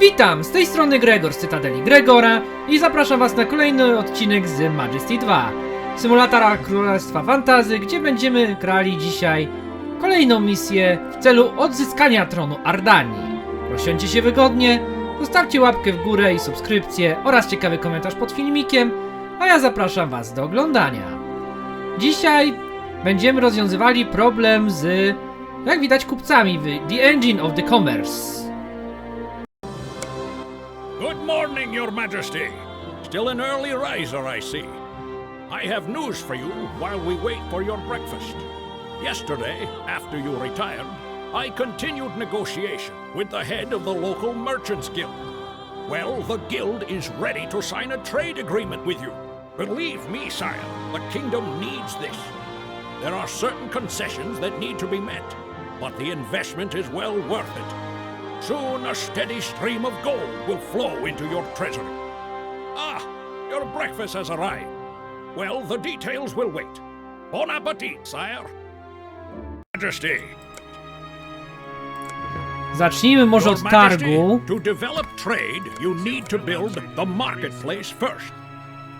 Witam, z tej strony Gregor z Cytadeli Gregora i zapraszam was na kolejny odcinek z Majesty 2. Symulatora Królestwa Fantazy, gdzie będziemy grali dzisiaj kolejną misję w celu odzyskania tronu Ardanii. Rozsiądźcie się wygodnie, zostawcie łapkę w górę i subskrypcję oraz ciekawy komentarz pod filmikiem, a ja zapraszam was do oglądania. Dzisiaj będziemy rozwiązywali problem z, jak widać, kupcami w The Engine of the Commerce. Morning, Your Majesty. Still an early riser, I see. I have news for you while we wait for your breakfast. Yesterday, after you retired, I continued negotiation with the head of the local Merchants Guild. Well, the guild is ready to sign a trade agreement with you. Believe me, sire, the kingdom needs this. There are certain concessions that need to be met, but the investment is well worth it. Soon a steady stream of gold will flow into your treasury. Ah, your breakfast has arrived. Well, the details will wait. Bon appetit, sire. Majesty. Zacznijmy może od targu. To develop trade, you need to build the marketplace first.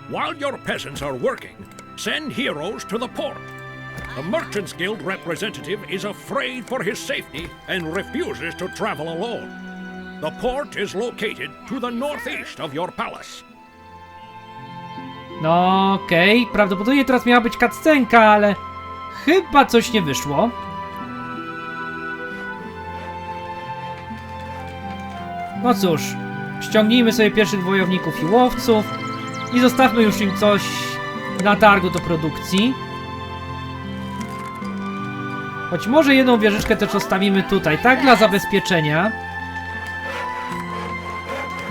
While your peasants are working, send heroes to the port. The Merchants Guild representative is afraid for his safety and refuses to travel alone. The port is located to the northeast of your palace. No okej, prawdopodobnie teraz miała być cutscenka, ale chyba coś nie wyszło. No cóż, ściągnijmy sobie pierwszych wojowników i łowców i zostawmy już im coś na targu do produkcji. Choć może jedną wieżyczkę też zostawimy tutaj, tak dla zabezpieczenia.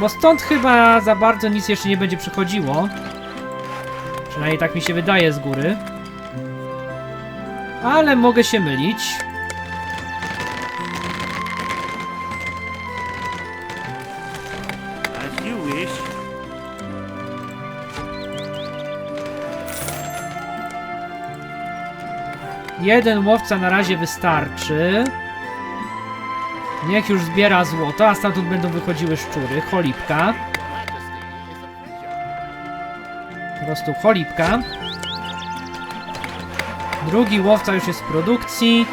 Bo stąd chyba za bardzo nic jeszcze nie będzie przychodziło. Przynajmniej tak mi się wydaje z góry. Ale mogę się mylić. Jeden łowca na razie wystarczy. Niech już zbiera złoto, a stamtąd będą wychodziły szczury. Cholipka. Po prostu cholipka. Drugi łowca już jest w produkcji.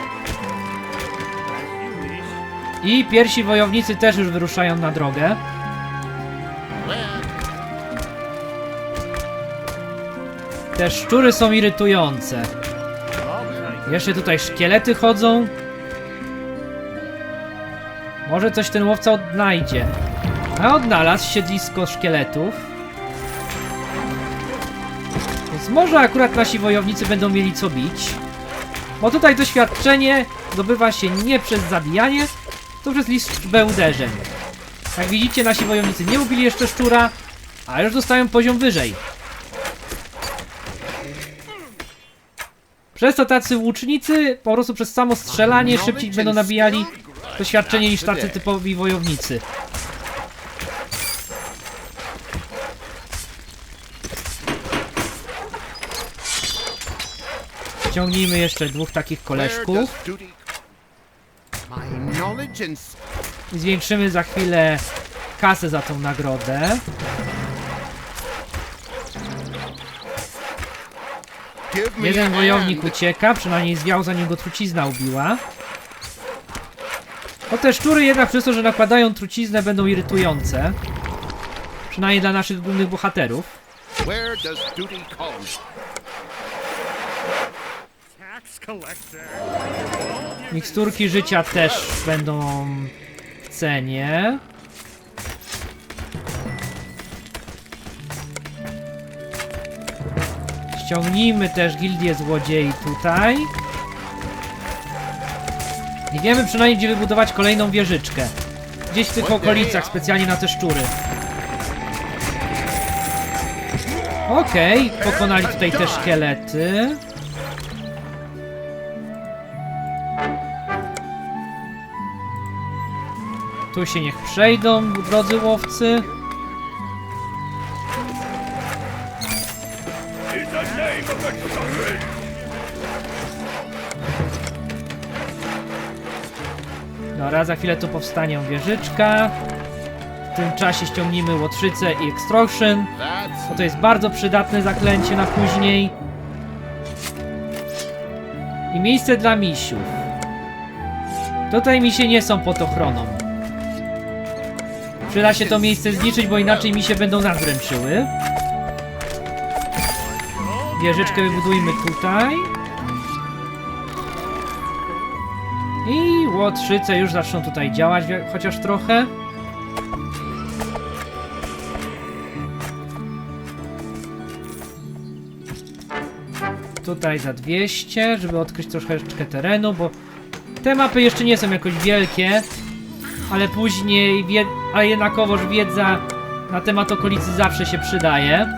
I pierwsi wojownicy też już wyruszają na drogę. Te szczury są irytujące. Jeszcze tutaj szkielety chodzą. Może coś ten łowca odnajdzie. A odnalazł siedlisko szkieletów. Więc może akurat nasi wojownicy będą mieli co bić. Bo tutaj doświadczenie zdobywa się nie przez zabijanie, to przez liczbę uderzeń. Jak widzicie, nasi wojownicy nie ubili jeszcze szczura, a już dostają poziom wyżej. Przez to tacy łucznicy po prostu przez samo strzelanie szybciej będą nabijali doświadczenie niż tacy typowi wojownicy. Ściągnijmy jeszcze dwóch takich koleżków i zwiększymy za chwilę kasę za tą nagrodę. Jeden wojownik ucieka, przynajmniej zwiał zanim go trucizna ubiła. No te szczury jednak przez to, że nakładają truciznę będą irytujące. Przynajmniej dla naszych głównych bohaterów. Miksturki życia też będą w cenie. Ściągnijmy też gildię złodziei tutaj. I wiemy przynajmniej gdzie wybudować kolejną wieżyczkę. Gdzieś w tych okolicach, specjalnie na te szczury. Okej, pokonali tutaj te szkielety. Tu się niech przejdą, drodzy łowcy. Za chwilę tu powstanie wieżyczka. w tym czasie ściągnijmy łotrzycę i That's bo to jest bardzo przydatne zaklęcie na później. I miejsce dla misiów. Tutaj misie nie są pod ochroną. Przyda się to miejsce zniszczyć, bo inaczej misie będą nas dręczyły. Wieżyczkę wybudujmy tutaj. I łotrzyce już zaczną tutaj działać, chociaż trochę. Tutaj za 200, żeby odkryć troszeczkę terenu, bo te mapy jeszcze nie są jakoś wielkie, ale później, a jednakowoż wiedza na temat okolicy zawsze się przydaje.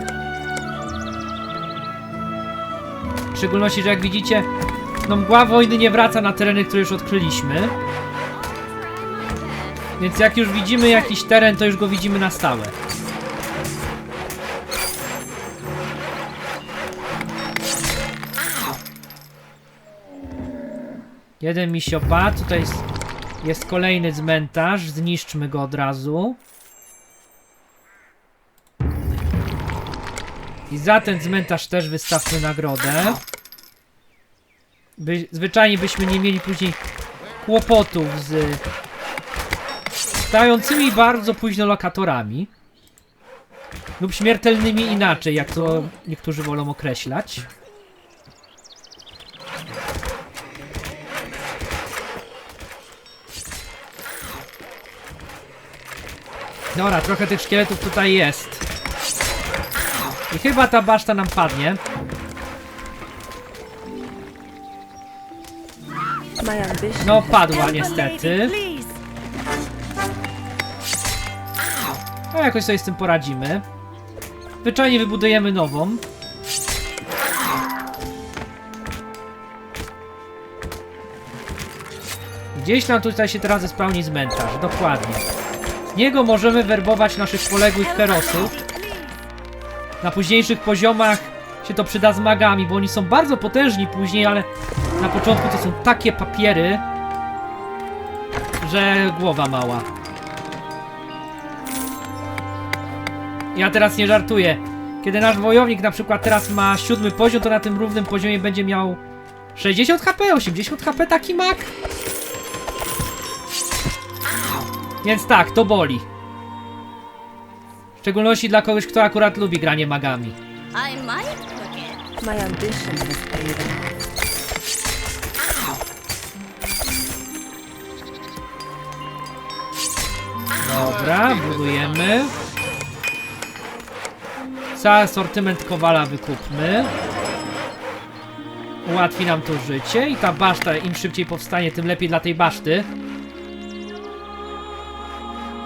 W szczególności, że jak widzicie, no mgła wojny nie wraca na tereny, które już odkryliśmy. Więc jak już widzimy jakiś teren, to już go widzimy na stałe. Jeden misiopad, tutaj jest, jest kolejny cmentarz, zniszczmy go od razu. I za ten cmentarz też wystawmy nagrodę. By, zwyczajnie byśmy nie mieli później kłopotów z stającymi bardzo późno lokatorami. Lub śmiertelnymi inaczej, jak to niektórzy wolą określać. Dobra, trochę tych szkieletów tutaj jest. I chyba ta baszta nam padnie. My ambition No, padła niestety. Please. No jakoś sobie z tym poradzimy. Zwyczajnie wybudujemy nową. Gdzieś nam tutaj się teraz spełni cmentarz, dokładnie. Z niego możemy werbować naszych poległych herosów. Na późniejszych poziomach się to przyda z magami, bo oni są bardzo potężni później, ale na początku to są takie papiery, że głowa mała. Ja teraz nie żartuję. Kiedy nasz wojownik na przykład teraz ma siódmy poziom, to na tym równym poziomie będzie miał 60 HP, 80 HP taki mak. Więc tak, to boli. W szczególności dla kogoś, kto akurat lubi granie magami. I might. My ambition has paid off. Dobra, budujemy. Cały asortyment kowala wykupmy. Ułatwi nam to życie i ta baszta im szybciej powstanie, tym lepiej dla tej baszty.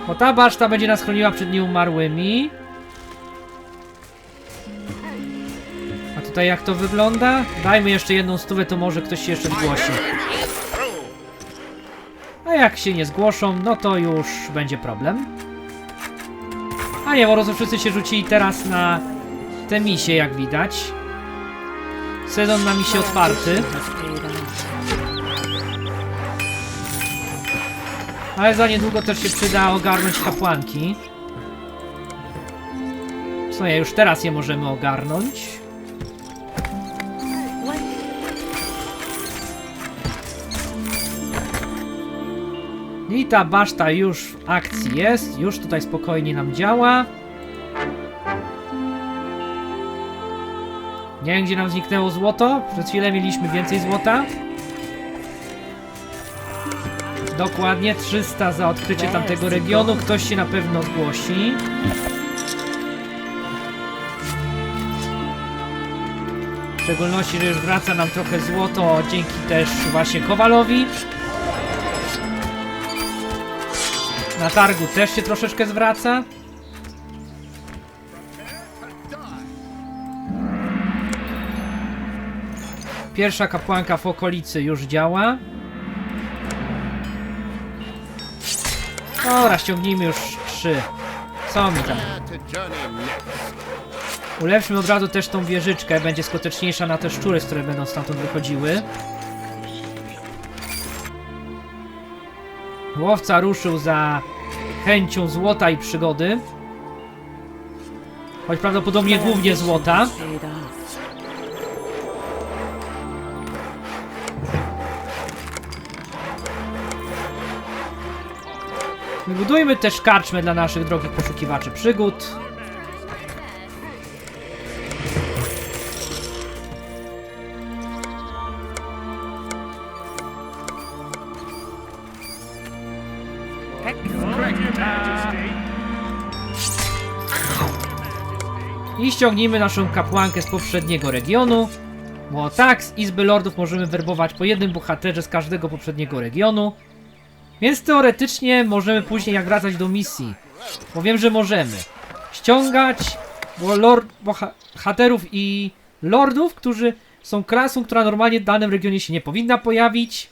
Bo ta baszta będzie nas chroniła przed nieumarłymi. Tutaj jak to wygląda? Dajmy jeszcze jedną stówę, to może ktoś się jeszcze zgłosi. A jak się nie zgłoszą, no to już będzie problem. A nie, po wszyscy się rzucili teraz na te misie, jak widać. Sezon na misie otwarty. Ale za niedługo też się przyda ogarnąć kapłanki. Co nie, już teraz je możemy ogarnąć. I ta baszta już w akcji jest, już tutaj spokojnie nam działa. Nie wiem, gdzie nam zniknęło złoto. Przed chwilę mieliśmy więcej złota. Dokładnie 300 za odkrycie tamtego regionu. Ktoś się na pewno zgłosi. W szczególności, że już wraca nam trochę złoto dzięki też właśnie Kowalowi. Na targu też się troszeczkę zwraca. Pierwsza kapłanka w okolicy już działa. Dobra, ściągnijmy już trzy. Co mi tam? Ulepszmy od razu też tą wieżyczkę, będzie skuteczniejsza na te szczury, z które będą stamtąd wychodziły. Łowca ruszył za chęcią złota i przygody. Choć prawdopodobnie głównie złota. Wybudujmy też karczmę dla naszych drogich poszukiwaczy przygód. Ściągnijmy naszą kapłankę z poprzedniego regionu. Bo tak, z Izby Lordów możemy werbować po jednym bohaterze z każdego poprzedniego regionu. Więc teoretycznie możemy później jak wracać do misji. Bo wiem, że możemy. Ściągać bo lord, bohaterów i lordów, którzy są klasą, która normalnie w danym regionie się nie powinna pojawić.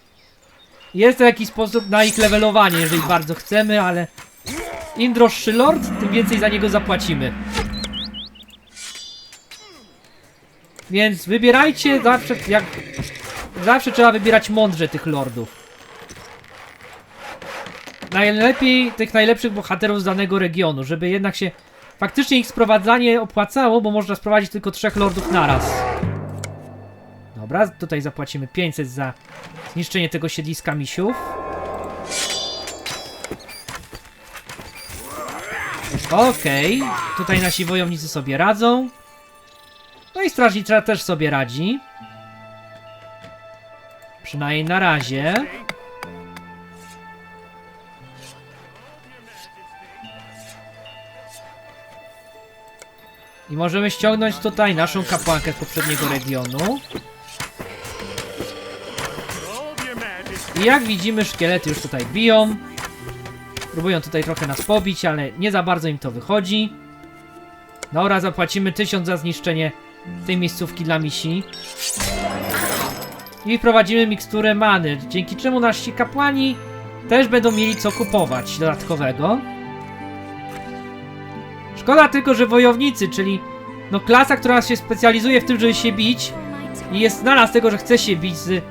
Jest to jakiś sposób na ich levelowanie, jeżeli bardzo chcemy, ale im droższy lord, tym więcej za niego zapłacimy. Więc wybierajcie zawsze, jak... Zawsze trzeba wybierać mądrze tych lordów. Najlepiej tych najlepszych bohaterów z danego regionu, żeby jednak się faktycznie ich sprowadzanie opłacało, bo można sprowadzić tylko trzech lordów naraz. Dobra, tutaj zapłacimy 500 za zniszczenie tego siedliska misiów. Okej, tutaj nasi wojownicy sobie radzą. No i strażnicza też sobie radzi. Przynajmniej na razie. I możemy ściągnąć tutaj naszą kapłankę z poprzedniego regionu. I jak widzimy, szkielety już tutaj biją. Próbują tutaj trochę nas pobić, ale nie za bardzo im to wychodzi. Dobra, zapłacimy 1000 za zniszczenie tej miejscówki dla misi. I wprowadzimy miksturę many, dzięki czemu nasi kapłani też będą mieli co kupować dodatkowego. Szkoda tylko, że wojownicy, czyli no klasa, która się specjalizuje w tym, żeby się bić i jest znana z tego, że chce się bić z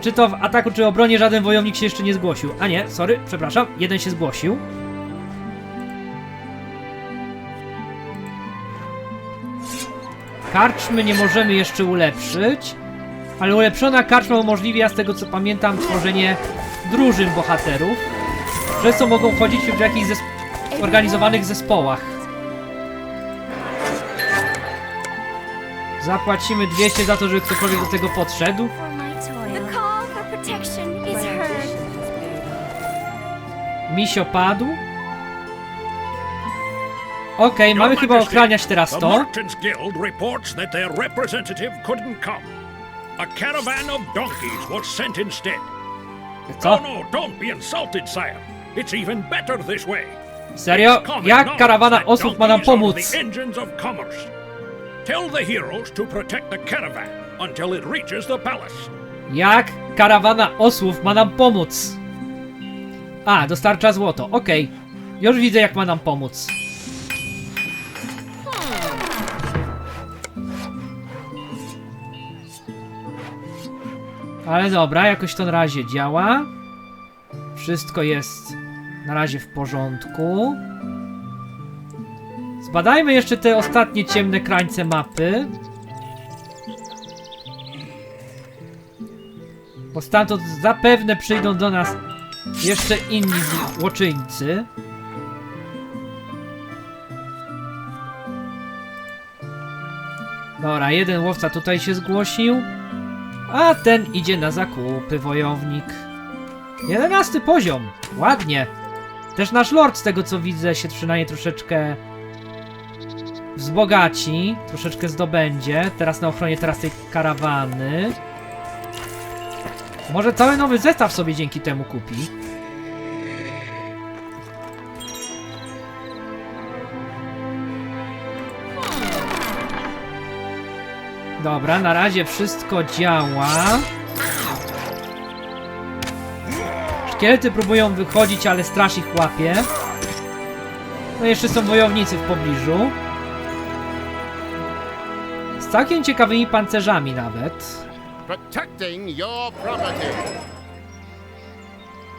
czy to w ataku, czy obronie żaden wojownik się jeszcze nie zgłosił. A nie, sorry, przepraszam, jeden się zgłosił. Karczmy nie możemy jeszcze ulepszyć, ale ulepszona karczma umożliwia, z tego co pamiętam, tworzenie drużyn bohaterów, przez co mogą chodzić w jakichś zesp organizowanych zespołach. Zapłacimy 200 za to, żeby ktokolwiek do tego podszedł. For my Okej, mamy chyba ochraniać teraz The to. Merchants Guild reports that their representative couldn't come. A caravan of donkeys was sent instead. No, Co? no, don't be insulted, sire. It's even better this way. Serio? It's common Jak knowledge karawana that osób ma nam donkeys are pomóc? The engines of commerce. Tell the heroes to protect the caravan until it reaches the palace. Jak karawana osłów ma nam pomóc? A, dostarcza złoto. Okej. Już widzę, jak ma nam pomóc. Ale dobra, jakoś to na razie działa. Wszystko jest na razie w porządku. Zbadajmy jeszcze te ostatnie ciemne krańce mapy. Bo stamtąd zapewne przyjdą do nas jeszcze inni złoczyńcy. Dobra, jeden łowca tutaj się zgłosił. A ten idzie na zakupy, wojownik. Jedenasty poziom. Ładnie. Też nasz lord, z tego co widzę, się przynajmniej troszeczkę wzbogaci. Troszeczkę zdobędzie. Teraz na ochronie teraz tej karawany. Może cały nowy zestaw sobie dzięki temu kupi. Dobra, na razie wszystko działa. Szkielety próbują wychodzić, ale straż ich łapie. No jeszcze są wojownicy w pobliżu. Z całkiem ciekawymi pancerzami nawet. Protecting your property.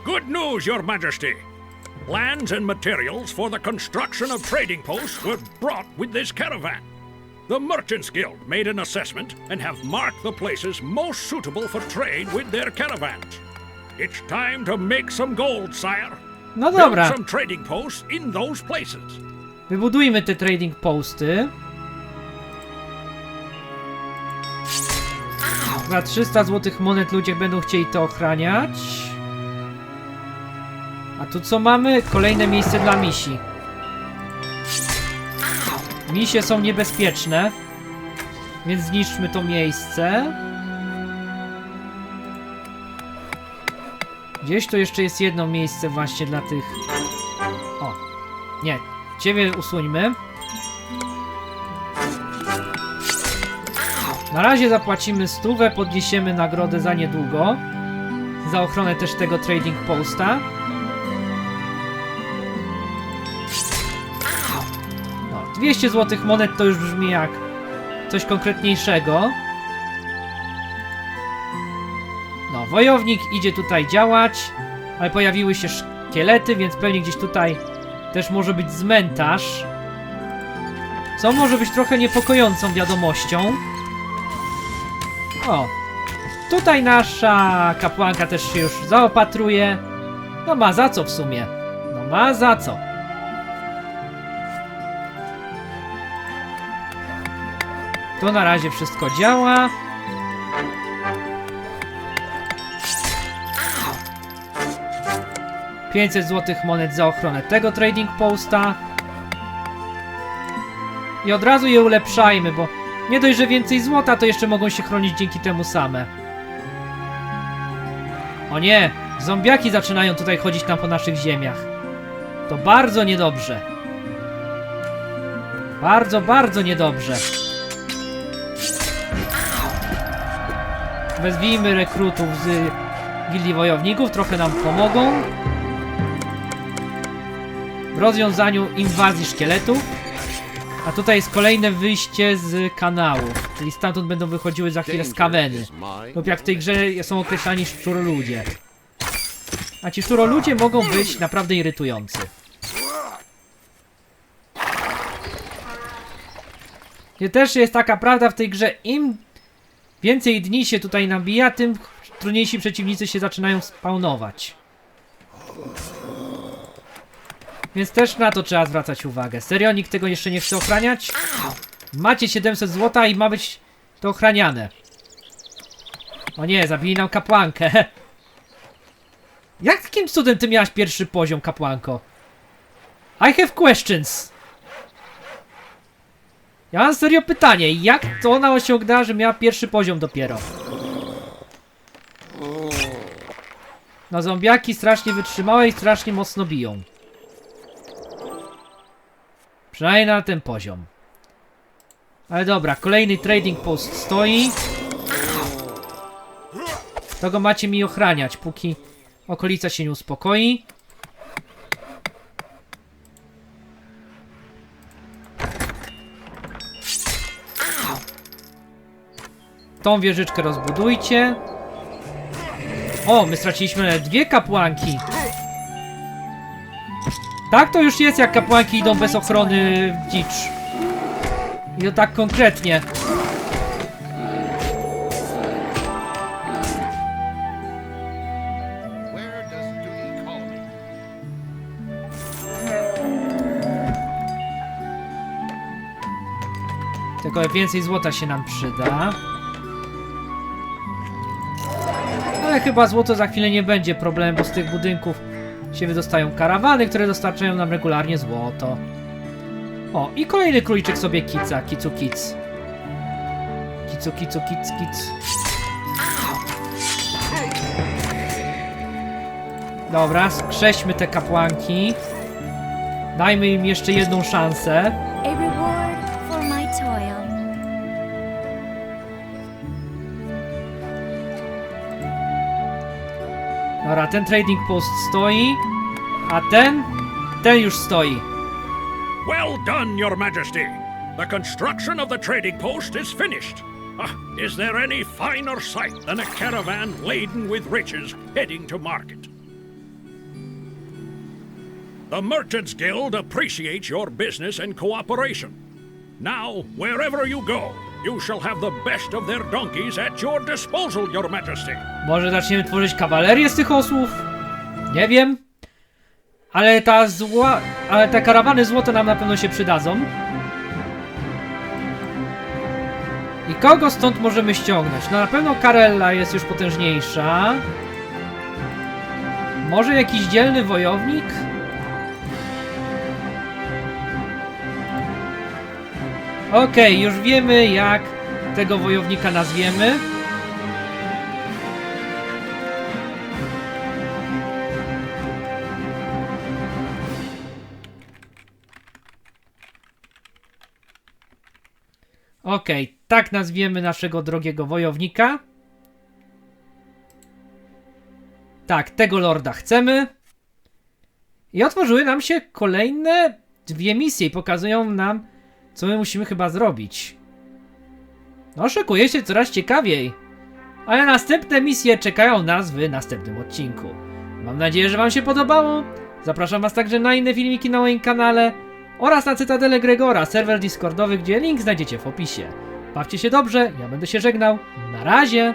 Good news, Your Majesty. Lands and materials for the construction of trading posts were brought with this caravan. The Merchants Guild made an assessment and have marked the places most suitable for trade with their caravans. It's time to make some gold, sire. No Build dobra, some trading posts in those places. wybudujmy te trading posty. Za 300 złotych monet ludzie będą chcieli to ochraniać. A tu co mamy? Kolejne miejsce dla misi. Misie są niebezpieczne. Więc zniszczmy to miejsce. Gdzieś tu jeszcze jest jedno miejsce właśnie dla tych... O, nie, ciebie usuńmy. Na razie zapłacimy stówę, podniesiemy nagrodę za niedługo. Za ochronę też tego trading posta. 200 złotych monet to już brzmi jak coś konkretniejszego. No, wojownik idzie tutaj działać, ale pojawiły się szkielety, więc pewnie gdzieś tutaj też może być zmętarz. Co może być trochę niepokojącą wiadomością. O, tutaj nasza kapłanka też się już zaopatruje. No ma za co w sumie. No ma za co. To na razie wszystko działa. Pięćset złotych monet za ochronę tego trading posta. I od razu je ulepszajmy, bo nie dość, że więcej złota, to jeszcze mogą się chronić dzięki temu same. O nie! Zombiaki zaczynają tutaj chodzić nam po naszych ziemiach. To bardzo niedobrze. Bardzo, bardzo niedobrze. Wezwijmy rekrutów z Gildii Wojowników, trochę nam pomogą. W rozwiązaniu inwazji szkieletów. A tutaj jest kolejne wyjście z kanałów, czyli stamtąd będą wychodziły za chwilę skaweny. Lub jak w tej grze są określani szczuroludzie. A ci szczuroludzie mogą być naprawdę irytujący. I też jest taka prawda w tej grze, im więcej dni się tutaj nabija, tym trudniejsi przeciwnicy się zaczynają spawnować. Więc też na to trzeba zwracać uwagę. Serio, nikt tego jeszcze nie chce ochraniać? Macie 700 złota i ma być to ochraniane. O nie, zabili nam kapłankę. Jakim cudem ty miałaś pierwszy poziom, kapłanko? I have questions. Ja mam serio pytanie, jak to ona osiągnęła, że miała pierwszy poziom dopiero? No zombiaki strasznie wytrzymałe i strasznie mocno biją. Przynajmniej na ten poziom. Ale dobra, kolejny trading post stoi. To go macie mi ochraniać, póki okolica się nie uspokoi. Tą wieżyczkę rozbudujcie. O, my straciliśmy dwie kapłanki. Tak to już jest, jak kapłanki idą bez ochrony w dzicz. I to tak konkretnie. Tylko więcej złota się nam przyda. Ale chyba złoto za chwilę nie będzie problemem, bo z tych budynków się wydostają karawany, które dostarczają nam regularnie złoto. O, i kolejny króliczek sobie kica, kicu kic. Kicu, kicu, kic, kic. Dobra, skrześmy te kapłanki. Dajmy im jeszcze jedną szansę. Dobra, ten trading post stoi, a ten, ten już stoi. Well done, Your Majesty. The construction of the trading post is finished. Ah, is there any finer sight than a caravan laden with riches heading to market? The Merchants Guild appreciates your business and cooperation. Now, wherever you go, you shall have the best of their donkeys at your disposal, Your Majesty. Może zaczniemy tworzyć kawalerię z tych osłów? Nie wiem. Ale ta zła... Ale te karawany złoto nam na pewno się przydadzą. I kogo stąd możemy ściągnąć? No na pewno Karella jest już potężniejsza. Może jakiś dzielny wojownik? Okej, już wiemy jak tego wojownika nazwiemy. Okej, tak nazwiemy naszego drogiego wojownika. Tak, tego lorda chcemy. I otworzyły nam się kolejne dwie misje pokazują nam, co my musimy chyba zrobić. No, szykuje się coraz ciekawiej. Ale następne misje czekają nas w następnym odcinku. Mam nadzieję, że Wam się podobało. Zapraszam Was także na inne filmiki na moim kanale oraz na Cytadelę Gregora, serwer Discordowy, gdzie link znajdziecie w opisie. Bawcie się dobrze, ja będę się żegnał. Na razie!